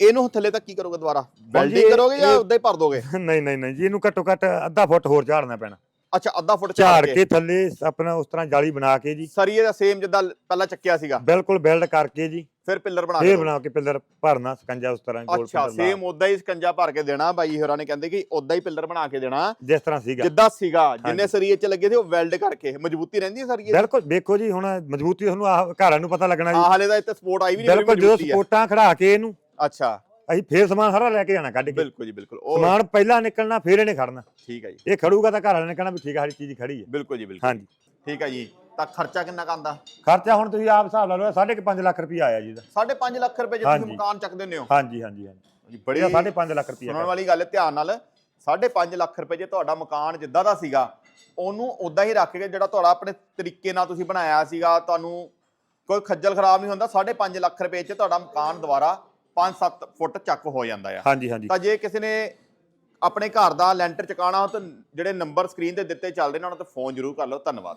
ਇਹਨੂੰ ਥੱਲੇ ਤੱਕ ਕੀ ਕਰੋਗੇ ਦੁਬਾਰਾ? ਵੈਲਡਿੰਗ ਕਰੋਗੇ ਜਾਂ ਉਦਾਂ ਹੀ ਭਰ ਦੋਗੇ? ਨਹੀਂ ਨਹੀਂ ਨਹੀਂ ਜੀ ਇਹਨੂੰ ਘੱਟੋ ਘੱਟ ਅੱਧਾ ਫੁੱਟ ਹੋਰ ਝਾੜਨਾ ਪੈਣਾ। ਅੱਛਾ ਅੱਧਾ ਫੁੱਟ ਝਾੜ ਕੇ। ਥੱਲੇ ਆਪਣਾ ਉਸ ਤਰ੍ਹਾਂ ਜਾਲੀ ਬਣਾ ਕੇ ਜੀ। ਸਰੀਏ ਦਾ ਸੇਮ ਜਿੱਦਾਂ ਪਹਿਲਾਂ ਚੱਕਿਆ ਸੀਗਾ। ਬਿਲਕੁਲ ਬਿਲਡ ਕਰਕੇ ਜੀ। ਫਿਰ ਪਿੱਲਰ ਬਣਾ ਫੇਰ ਕੇ ਬਣਾ ਕੇ ਪਿੱਲਰ ਭਰਨਾ ਸਕੰਜਾ ਉਸ ਤਰ੍ਹਾਂ ਗੋਲ ਅੱਛਾ ਸੇਮ ਉਦਾਂ ਹੀ ਸਕੰਜਾ ਭਰ ਕੇ ਦੇਣਾ। ਬਾਈ ਹੋਰਾਂ ਨੇ ਕਹਿੰਦੇ ਕਿ ਉਦਾਂ ਹੀ ਪਿੱਲਰ ਬਣਾ ਕੇ ਦੇਣਾ। ਜਿਸ ਤਰ੍ਹਾਂ ਸੀਗਾ। ਜਿੱਦਾਂ ਸੀਗਾ ਜਿੰਨੇ। ਸਰੀਏ ਚ ਲੱਗੇ ਸੀ ਉਹ ਵੈਲਡ ਕਰਕੇ। ਮਜ਼ਬੂਤੀ ਰਹਿੰਦੀ ਹੈ ਸਰੀਏ ਬਿਲਕੁਲ ਵੇਖੋ ਜੀ ਹੁਣ ਮਜ਼ਬੂਤੀ ਤੁਹਾਨੂੰ ਆਹ ਘਰਾਂ ਨੂੰ ਪਤਾ ਲੱਗਣਾ ਜੀ। ਹਾਲੇ ਦਾ ਇੱਥੇ ਸਪੋਰਟ ਆਈ ਵੀ ਨਹੀਂ ਬਿਲਕੁਲ ਜਦੋਂ ਸਪੋਰਟਾਂ ਖੜਾ ਕੇ ਇਹਨੂੰ ਅੱਛਾ। ਅਸੀਂ ਫੇਰ ਸਮਾਨ ਸਾਰਾ ਲੈ ਕੇ ਜਾਣਾ ਕੱਢ ਕੇ। ਬਿਲਕੁਲ ਜੀ ਬਿਲਕੁਲ। ਉਹ ਸਮਾਨ ਪਹਿਲਾਂ ਨਿਕਲਣਾ ਫੇਰ ਇਹਨੇ ਖੜਨਾ। ਠੀਕ ਹੈ ਜੀ। ਇਹ ਖੜੂਗਾ ਤਾਂ ਘਰ ਵਾਲੇ ਨੇ ਕਹਿਣਾ ਵੀ ਠੀਕ ਹੈ ਸਾਡੀ ਚੀਜ਼ ਖੜੀ ਹੈ। ਬਿਲਕੁਲ ਜੀ ਬਿਲਕੁਲ। ਹਾਂਜੀ। ਠੀਕ ਹੈ ਜੀ। ਤਾਂ ਖਰਚਾ ਕਿੰਨਾ ਕੁ ਆਂਦਾ ਖਰਚਾ ਹੁਣ ਤੁਸੀਂ ਆਪ ਹਿਸਾਬ ਲਾ ਲਓ 5.5 ਲੱਖ ਰੁਪਇਆ ਆਇਆ ਜੀ ਇਹਦਾ। 5.5 ਲੱਖ ਰੁਪਏ ਜੇ ਤੁਸੀਂ ਹਾਂਜੀ। ਮਕਾਨ ਚੱਕ ਦਿੰਦੇ ਹੋ? ਹਾਂਜੀ ਹਾਂਜੀ ਹਾਂਜੀ। ਜੀ, ਬੜੀ ਇਹਦਾ 5.5 ਲੱਖ ਰੁਪਇਆ ਸੁਣਨ ਵਾਲੀ ਗੱਲ ਹੈ ਧਿਆਨ ਨਾਲ। 5.5 ਲੱਖ ਰੁਪਏ ਜੇ ਤੁਹਾਡਾ ਮਕਾਨ ਜਿੱਦਾਂ ਦਾ ਸੀਗਾ ਉਹਨੂੰ ਉਦਾਂ ਹੀ ਰੱਖ ਕੇ ਜਿਹੜਾ ਤੁਹਾਡਾ ਆਪਣੇ ਤਰੀਕੇ ਨਾਲ ਤੁਸੀਂ ਬਣਾਇਆ ਸੀਗਾ ਤੁਹਾਨੂੰ ਕੋਈ ਖੱਜਲ ਖਰਾਬ ਨਹੀਂ ਹੁੰਦਾ 5.5 ਲੱਖ ਰੁਪਏ 'ਚ ਤੁਹਾਡਾ ਮਕਾਨ ਦੁਬਾਰਾ 5-7 ਫੁੱਟ ਚੱਕ ਹੋ ਜਾਂਦਾ ਆ। ਹਾਂਜੀ ਹਾਂਜੀ। ਤਾਂ ਜੇ ਕਿਸੇ ਨੇ ਆਪਣੇ ਘਰ ਦਾ ਲੈਂਟਰ ਚਕਾਣਾ ਹੋ ਤਾਂ ਜਿਹੜੇ ਨੰਬਰ ਸਕਰੀਨ ਤੇ ਦਿੱਤੇ ਚੱਲਦੇ ਨੇ ਉਹਨਾਂ ਤੇ ਫੋਨ ਜ਼ਰੂਰ ਕਰ ਲਓ। ਧੰਨਵਾਦ।